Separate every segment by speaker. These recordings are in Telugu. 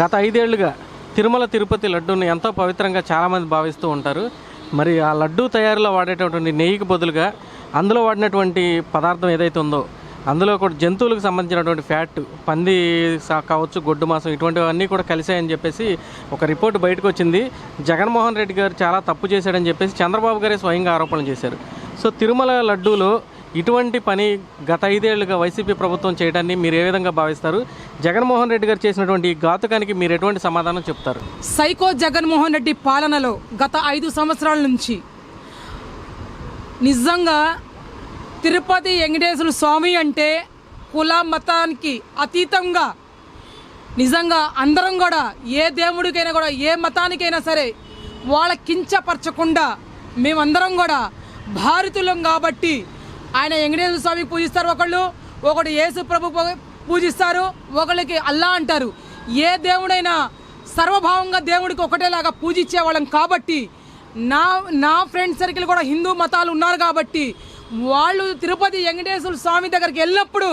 Speaker 1: గత ఐదేళ్ళుగా తిరుమల తిరుపతి లడ్డూని ఎంతో పవిత్రంగా చాలామంది భావిస్తూ ఉంటారు. మరి ఆ లడ్డూ తయారీలో వాడేటటువంటి నెయ్యికి బదులుగా అందులో వాడినటువంటి పదార్థం ఏదైతే ఉందో అందులో కూడా జంతువులకు సంబంధించినటువంటి ఫ్యాట్ పంది సా- కావచ్చు గొడ్డు మాంసం ఇటువంటివన్నీ కూడా కలిశాయని చెప్పేసి ఒక రిపోర్ట్ బయటకు వచ్చింది. జగన్మోహన్ రెడ్డి గారు చాలా తప్పు చేశాడని చెప్పేసి చంద్రబాబు గారే స్వయంగా ఆరోపణలు చేశారు. సో తిరుమల లడ్డూలో ఇటువంటి పని గత ఐదేళ్ళుగా వైసీపీ ప్రభుత్వం చేయడాన్ని మీరు ఏ విధంగా భావిస్తారు? జగన్మోహన్ రెడ్డి గారు చేసినటువంటి ఈ ఘాతుకానికి మీరు ఎటువంటి సమాధానం చెప్తారు?
Speaker 2: సైకో జగన్మోహన్ రెడ్డి పాలనలో గత ఐదు సంవత్సరాల నుంచి నిజంగా తిరుపతి వెంకటేశ్వర స్వామి అంటే కుల మతానికి అతీతంగా నిజంగా అందరం కూడా ఏ దేవుడికైనా కూడా ఏ మతానికైనా సరే వాళ్ళ కించపరచకుండా మేమందరం కూడా భారతులం కాబట్టి ఆయన వెంకటేశ్వర స్వామి పూజిస్తారు ఒకళ్ళు ఒకడు యేసు ప్రభు పూజిస్తారు ఒకళ్ళకి అల్లా అంటారు. ఏ దేవుడైనా సర్వభావంగా దేవుడికి ఒకటేలాగా పూజించే వాళ్ళం కాబట్టి నా నా ఫ్రెండ్ సర్కిల్ కూడా హిందూ మతాలు ఉన్నారు కాబట్టి వాళ్ళు తిరుపతి వెంకటేశ్వర స్వామి దగ్గరికి వెళ్ళినప్పుడు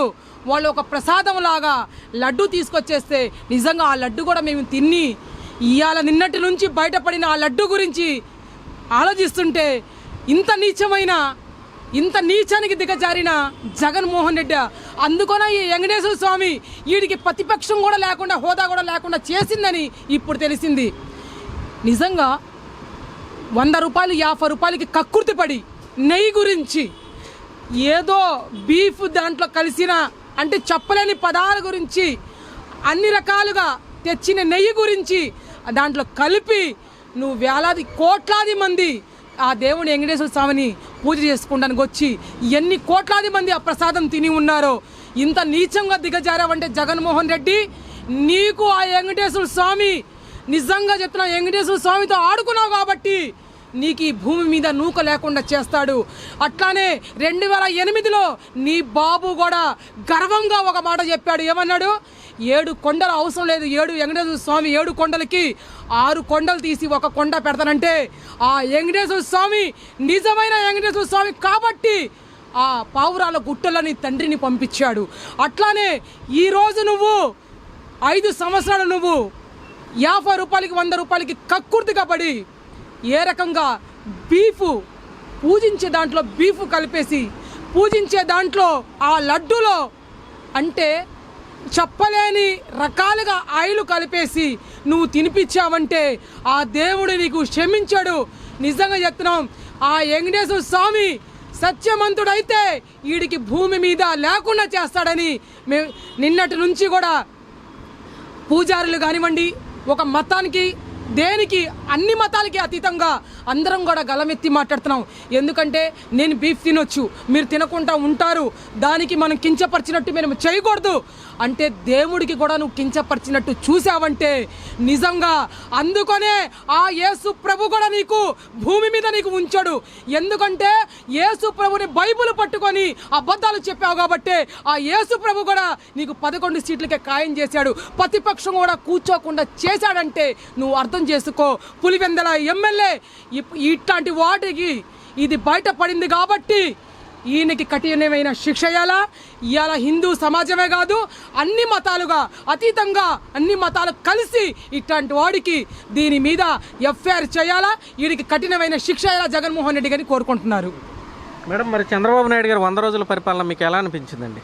Speaker 2: వాళ్ళు ఒక ప్రసాదం లాగా లడ్డు తీసుకొచ్చేస్తే నిజంగా ఆ లడ్డు కూడా మేము తిని ఇవాళ నిన్నటి నుంచి బయటపడిన ఆ లడ్డు గురించి ఆలోచిస్తుంటే ఇంత నీచమైన ఇంత నీచానికి దిగజారిన జగన్మోహన్ రెడ్డి. అందుకనే ఈ వెంకటేశ్వర స్వామి వీడికి ప్రతిపక్షం కూడా లేకుండా హోదా కూడా లేకుండా చేసిందని ఇప్పుడు తెలిసింది. నిజంగా వంద రూపాయలు యాభై రూపాయలకి కక్కుర్తిపడి నెయ్యి గురించి ఏదో బీఫ్ దాంట్లో కలిసిన అంటే చెప్పలేని పదాల గురించి అన్ని రకాలుగా తెచ్చిన నెయ్యి గురించి దాంట్లో కలిపి నువ్వు వేలాది కోట్లాది మంది ఆ దేవుని వెంకటేశ్వర స్వామిని పూజ చేసుకోవడానికి వచ్చి ఎన్ని కోట్లాది మంది ఆ ప్రసాదం తిని ఉన్నారో ఇంత నీచంగా దిగజారావంటే జగన్మోహన్ రెడ్డి నీకు ఆ వెంకటేశ్వర స్వామి నిజంగా చెప్తున్నా వెంకటేశ్వర స్వామితో ఆడుకున్నావు కాబట్టి నీకు ఈ భూమి మీద నూక లేకుండా చేస్తాడు. అట్లానే రెండు వేల ఎనిమిదిలో నీ బాబు కూడా గర్వంగా ఒక మాట చెప్పాడు. ఏమన్నాడు? ఏడు కొండలు అవసరం లేదు. ఏడు వెంకటేశ్వర స్వామి ఏడు కొండలకి ఆరు కొండలు తీసి ఒక కొండ పెడతానంటే ఆ వెంకటేశ్వర స్వామి నిజమైన వెంకటేశ్వర స్వామి కాబట్టి ఆ పావురాల గుట్టలని తండ్రిని పంపించాడు. అట్లానే ఈరోజు నువ్వు ఐదు సంవత్సరాలు నువ్వు యాభై రూపాయలకి వంద రూపాయలకి కక్కుర్తిగా పడి ఏ రకంగా బీఫ్ పూజించే దాంట్లో బీఫ్ కలిపేసి పూజించే దాంట్లో ఆ లడ్డులో అంటే చెప్పలేని రకాలుగా ఆయిల్ కలిపేసి నువ్వు తినిపించావంటే ఆ దేవుడు నీకు క్షమించాడు. నిజంగా చెప్తున్నాం ఆ వెంకటేశ్వర స్వామి సత్యమంతుడైతే వీడికి భూమి మీద లేకుండా చేస్తాడని మేము నిన్నటి నుంచి కూడా పూజారులు కానివ్వండి ఒక మతానికి దేనికి అన్ని మతాలకి అతీతంగా అందరం కూడా గలమెత్తి మాట్లాడుతున్నాం. ఎందుకంటే నేను బీఫ్ తినొచ్చు. మీరు తినకుండా ఉంటారు. దానికి మనం కించపరిచినట్టు మేము చేయకూడదు. అంటే దేవుడికి కూడా నువ్వు కించపరిచినట్టు చూసావంటే నిజంగా అందుకనే ఆ యేసు ప్రభు కూడా నీకు భూమి మీద నీకు ఉంచాడు. ఎందుకంటే యేసు ప్రభుని బైబిల్ పట్టుకొని అబద్ధాలు చెప్పావు కాబట్టి ఆ యేసు ప్రభు కూడా నీకు పదకొండు సీట్లకే ఖాయం చేశాడు. ప్రతిపక్షం కూడా కూర్చోకుండా చేశాడంటే నువ్వు అర్థం చేసుకో. పులివెందల ఎమ్మెల్యే ఇట్లాంటి వాటికి ఇది బయటపడింది కాబట్టి ఈయనకి కఠినమైన శిక్ష ఇవ్వాలా ఇవాళ హిందూ సమాజమే కాదు అన్ని మతాలుగా అతీతంగా అన్ని మతాలు కలిసి ఇట్లాంటి వాడికి దీని మీద ఎఫ్ఐఆర్ చేయాలా? వీడికి కఠినమైన శిక్ష ఇవ్వాలా జగన్మోహన్ రెడ్డి గారిని కోరుకుంటున్నారు.
Speaker 1: మేడం మరి చంద్రబాబు నాయుడు గారు వంద రోజుల పరిపాలన మీకు ఎలా అనిపించిందండి?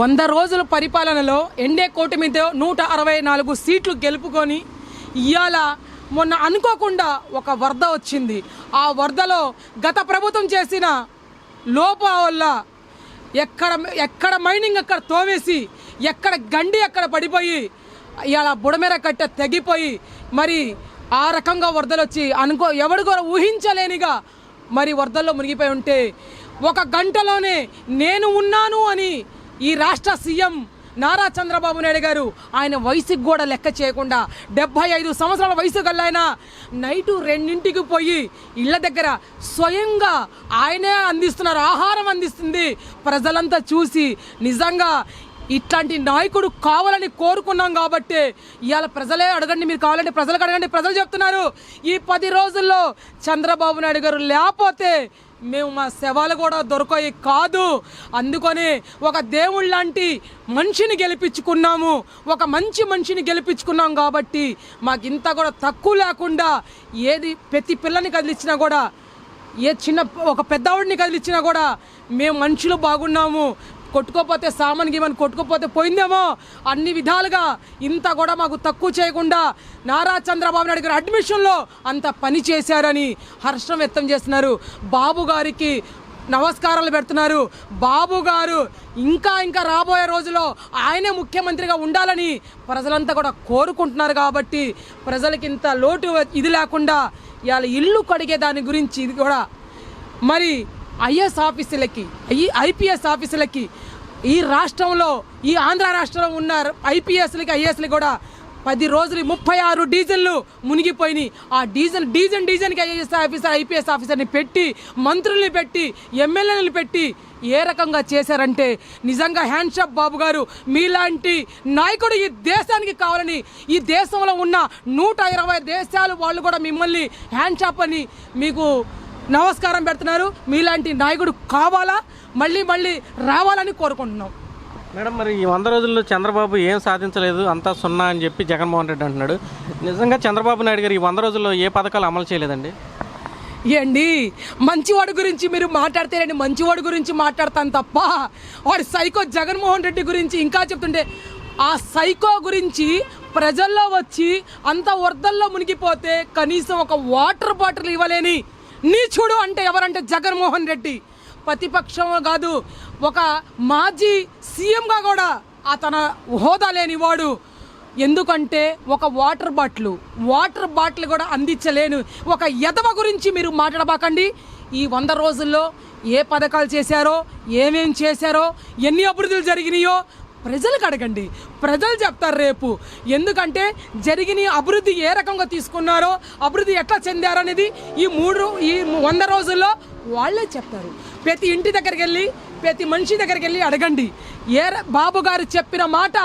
Speaker 2: వంద రోజుల పరిపాలనలో ఎన్డే కూటమి మీద నూట అరవై నాలుగు సీట్లు గెలుపుకొని ఇవాళ మొన్న అనుకోకుండా ఒక వరద వచ్చింది. ఆ వరదలో గత ప్రభుత్వం చేసిన లోప వల్ల ఎక్కడ ఎక్కడ మైనింగ్ అక్కడ తోమేసి ఎక్కడ గండి అక్కడ పడిపోయి ఇలా బుడమెర కట్ట తెగిపోయి మరి ఆ రకంగా వరదలు వచ్చి అనుకో ఎవడు కూడా ఊహించలేనిగా మరి వరదల్లో మునిగిపోయి ఉంటే ఒక గంటలోనే నేను ఉన్నాను అని ఈ రాష్ట్ర సీఎం నారా చంద్రబాబు నాయుడు గారు ఆయన వయసుకి కూడా లెక్క చేయకుండా డెబ్బై ఐదు సంవత్సరాల వయసు గల్లాయన నైటు రెండింటికి పోయి ఇళ్ళ దగ్గర స్వయంగా ఆయనే అందిస్తున్నారు ఆహారం అందిస్తుంది. ప్రజలంతా చూసి నిజంగా ఇట్లాంటి నాయకుడు కావాలని కోరుకున్నాం కాబట్టి ఇవాళ ప్రజలే అడగండి మీరు కావాలంటే ప్రజలకు అడగండి ప్రజలు చెప్తున్నారు. ఈ పది రోజుల్లో చంద్రబాబు నాయుడు గారు లేకపోతే మేము మా శవాలు కూడా దొరకాయి కాదు. అందుకని ఒక దేవుళ్ళ లాంటి మనిషిని గెలిపించుకున్నాము. ఒక మంచి మనిషిని గెలిపించుకున్నాం కాబట్టి మాకు ఇంత కూడా తక్కువ లేకుండా ఏది ప్రతి పిల్లని కదిలిచ్చినా కూడా ఏ చిన్న ఒక పెద్దవాడిని కదిలిచ్చినా కూడా మేము మనుషులు బాగున్నాము. కొట్టుకోపోతే సామాన్ గీమని కొట్టుకోపోతే పోయిందేమో? అన్ని విధాలుగా ఇంత కూడా మాకు తక్కువ చేయకుండా నారా చంద్రబాబు నాయుడు గారు అడ్మిషన్లో అంత పని చేశారని హర్షం వ్యక్తం చేస్తున్నారు. బాబు గారికి నమస్కారాలు పెడుతున్నారు. బాబు గారు ఇంకా ఇంకా రాబోయే రోజుల్లో ఆయనే ముఖ్యమంత్రిగా ఉండాలని ప్రజలంతా కూడా కోరుకుంటున్నారు కాబట్టి ప్రజలకి ఇంత లోటు ఇది లేకుండా ఇవాళ ఇల్లు కడిగే దాని గురించి ఇది కూడా మరి ఐఏఎస్ ఆఫీసులకి ఈ ఐపీఎస్ ఆఫీసులకి ఈ రాష్ట్రంలో ఈ ఆంధ్ర రాష్ట్రంలో ఉన్న ఐపీఎస్లకి ఐఏఎస్లకి కూడా పది రోజులు ముప్పై ఆరు డీజిల్లు మునిగిపోయినాయి. ఆ డీజిల్ డీజన్ డీజన్కి ఐఏఎస్ ఆఫీసర్ ఐపీఎస్ ఆఫీసర్ని పెట్టి మంత్రుల్ని పెట్టి ఎమ్మెల్యేలను పెట్టి ఏ రకంగా చేశారంటే నిజంగా హ్యాండ్షాప్ బాబు గారు మీలాంటి నాయకుడు ఈ దేశానికి కావాలని ఈ దేశంలో ఉన్న నూట ఇరవై దేశాలు వాళ్ళు కూడా మిమ్మల్ని హ్యాండ్షాప్ అని మీకు నమస్కారం పెడుతున్నారు. మీలాంటి నాయకుడు కావాలా? మళ్ళీ మళ్ళీ రావాలని కోరుకుంటున్నాం.
Speaker 1: మేడం మరి ఈ వంద రోజుల్లో చంద్రబాబు ఏం సాధించలేదు? అంతా సున్నా అని చెప్పి జగన్మోహన్ రెడ్డి అంటున్నాడు. నిజంగా చంద్రబాబు నాయుడు గారు ఈ వంద రోజుల్లో ఏ పథకాలు అమలు చేయలేదండి?
Speaker 2: ఏండి మంచివాడి గురించి మీరు మాట్లాడితేనండి మంచివాడి గురించి మాట్లాడతాను తప్ప వాడి సైకో జగన్మోహన్ రెడ్డి గురించి ఇంకా చెప్తుంటే ఆ సైకో గురించి ప్రజల్లో వచ్చి అంత వరదల్లో మునిగిపోతే కనీసం ఒక వాటర్ బాటిల్ ఇవ్వలేని నీచుడు అంటే ఎవరంటే జగన్మోహన్ రెడ్డి. ప్రతిపక్షం కాదు ఒక మాజీ సీఎంగా కూడా అతన హోదా లేనివాడు. ఎందుకంటే ఒక వాటర్ బాటిల్ వాటర్ బాటిల్ కూడా అందించలేను. ఒక ఎదవ గురించి మీరు మాట్లాడబాకండి. ఈ వంద రోజుల్లో ఏ పథకాలు చేశారో ఏమేం చేశారో ఎన్ని అభివృద్ధులు జరిగినాయో ప్రజలకు అడగండి. ప్రజలు చెప్తారు రేపు. ఎందుకంటే జరిగిన అభివృద్ధి ఏ రకంగా తీసుకున్నారో అభివృద్ధి ఎట్లా చెందారనేది ఈ మూడు ఈ వంద రోజుల్లో వాళ్ళే చెప్తారు. ప్రతి ఇంటి దగ్గరికి వెళ్ళి ప్రతి మనిషి దగ్గరికి వెళ్ళి అడగండి. ఏ బాబు గారు చెప్పిన మాట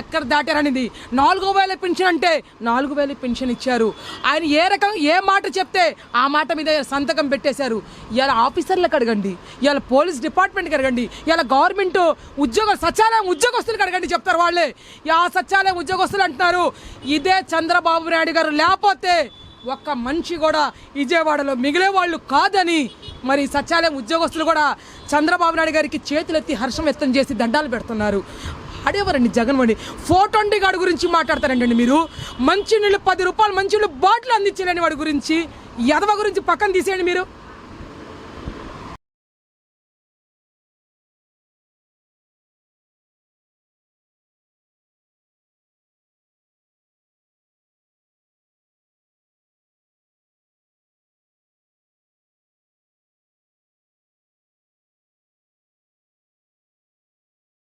Speaker 2: ఎక్కడ దాటారనేది. నాలుగు వేల పెన్షన్ అంటే నాలుగు వేల పెన్షన్ ఇచ్చారు. ఆయన ఏ రకం ఏ మాట చెప్తే ఆ మాట మీద సంతకం పెట్టేశారు. ఇలా ఆఫీసర్లకు అడగండి. ఇలా పోలీస్ డిపార్ట్మెంట్కి అడగండి. ఇలా గవర్నమెంట్ ఉద్యోగ సచివాలయం ఉద్యోగస్తులకు అడగండి చెప్తారు వాళ్ళే. ఆ సచివాలయం ఉద్యోగస్తులు అంటున్నారు. ఇదే చంద్రబాబు నాయుడు గారు. లేకపోతే ఒక్క మనిషి కూడా విజయవాడలో మిగిలే వాళ్ళు కాదని మరి సచివాలయం ఉద్యోగస్తులు కూడా చంద్రబాబు నాయుడు గారికి చేతులెత్తి హర్షం వ్యక్తం చేసి దండాలు పెడుతున్నారు. అడేవారండి జగన్మోహన్ ఫోటోండి గారి గురించి మాట్లాడతారండి మీరు. మంచినీళ్ళు పది రూపాయలు మంచినీళ్ళు బాటిల్ అందించలేని వాడి గురించి ఎదవ గురించి పక్కన తీసేయండి మీరు.